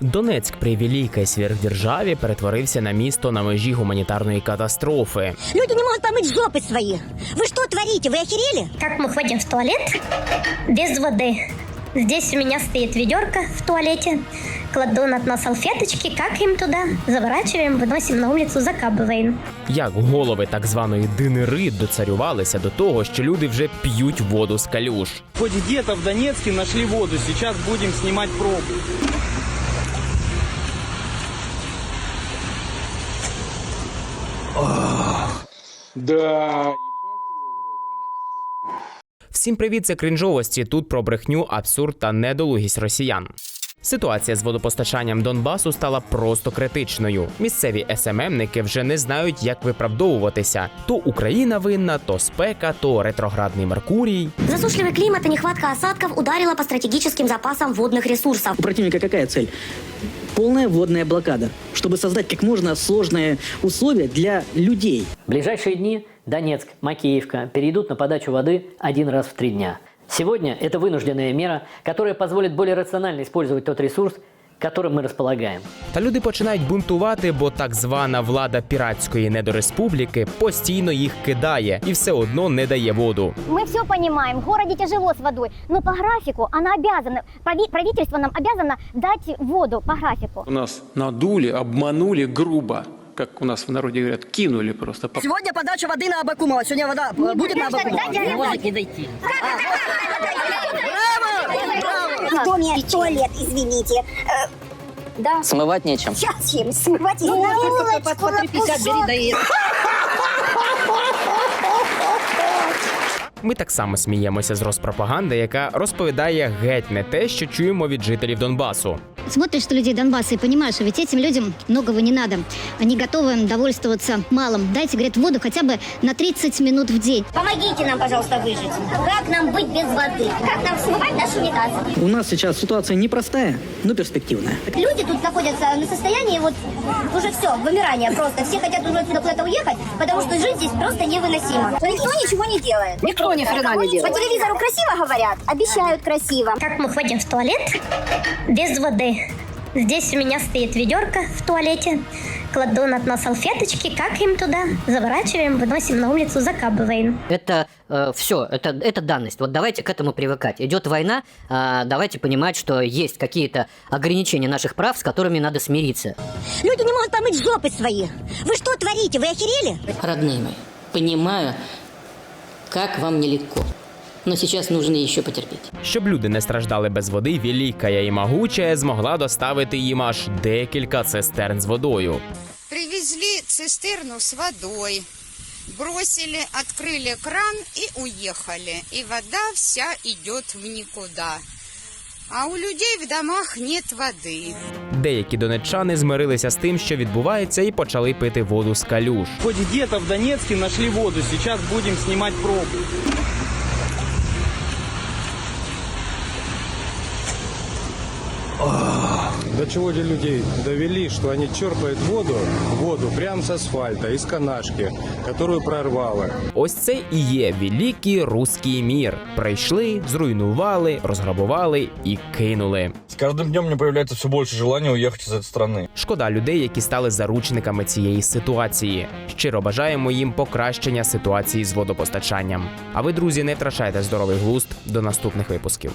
Донецьк при великій сверхдержаві перетворився на місто на межі гуманітарної катастрофи. Люди не могут помыть жопы свои. Вы что творите? Вы охерели? Как мы ходим в туалет без воды? Здесь у меня стоит ведерко в туалете. Кладу на дно салфеточки, какаем туда, заворачиваем, выносим на улицу, закапываем. Як голови так званої динери доцарювалися до того, що люди вже п'ють воду з калюш. Хоть где-то в Донецке нашли воду, сейчас будем снимать пробу. Да, Всім привіт, це крінжовості. Тут про брехню, абсурд та недолугість росіян. Ситуація з водопостачанням Донбасу стала просто критичною. Місцеві СММники вже не знають, як виправдовуватися: то Україна винна, то спека, то ретроградний Меркурій. Засушливый климат и нехватка осадков ударила по стратегическим запасам водных ресурсов. У противника какая цель? Полная водная блокада, чтобы создать как можно сложные условия для людей. В ближайшие дни Донецк, Макеевка перейдут на подачу воды один раз в три дня. Сегодня это вынужденная мера, которая позволит более рационально использовать тот ресурс, которым мы располагаем. Та люди починають бунтувати, бо так звана влада піратської недореспубліки постійно їх кидає і все одно не дає воду. Мы все понимаем, в городе тяжело с водой, но по графику она обязана, прави- правительство нам обязано дать воду по графику. У нас надули, обманули грубо, как у нас в народе говорят, кинули просто. по- Сегодня подача воды на Абакумова. Сегодня вода будет на Абакумова. Не может не дойти. В доме туалет, извините. Э, Да. Смывать нечем. Сейчас чем смывать Ну, на на улочку, на кусок. Ми так само сміємося з Роспропаганди, яка розповідає геть не те, що чуємо від жителів Донбасу. Смотришь на людей Донбасса и понимаешь, что ведь этим людям многого не надо. Они готовы довольствоваться малым. Дайте, говорит, воду хотя бы на 30 минут в день. Помогите нам, пожалуйста, выжить. Как нам быть без воды? Как нам смывать наш унитаз? У нас сейчас ситуация непростая, но перспективная. Люди тут находятся на состоянии вот уже все, вымирания просто. Все хотят уже отсюда куда-то уехать, потому что жить здесь просто невыносимо. Но никто ничего не делает. Никто ни хрена не делает. По телевизору красиво говорят, обещают красиво. Как мы ходим в туалет без воды? Здесь у меня стоит ведерко в туалете. Кладу на дно салфеточки, какаем туда, заворачиваем, выносим на улицу, закапываем. Это все, это, это данность. Вот давайте к этому привыкать. Идет война, а, давайте понимать, что есть какие-то ограничения наших прав, с которыми надо смириться. Люди не могут помыть жопы свои. Вы что творите? Вы охерели? Родные мои, понимаю, как вам нелегко. Но сейчас нужно еще потерпеть. Щоб люди не страждали без води, Велика і Могучая змогла доставити їм аж декілька цистерн з водою. Привезли цистерну с водой, бросили, открыли кран и уехали. И вода вся идет в никуда. А у людей в домах нет воды. Деякі донеччани змирилися з тим, що відбувається, і почали пити воду з калюш. хоть где-то в Донецке нашли воду, сейчас будем снимать пробу. До чего же людей довели, что они черпают воду, воду прямо с асфальта, из канашки, которую прорвало. Ось це і є великий руський мір. Прийшли, зруйнували, розграбували і кинули. С каждым днем мне появляется все больше желания уехать из этой страны. Шкода людей, які стали заручниками цієї ситуації. Щиро бажаємо їм покращення ситуації з водопостачанням. А ви, друзі, не втрачайте здоровий глузд до наступних випусків.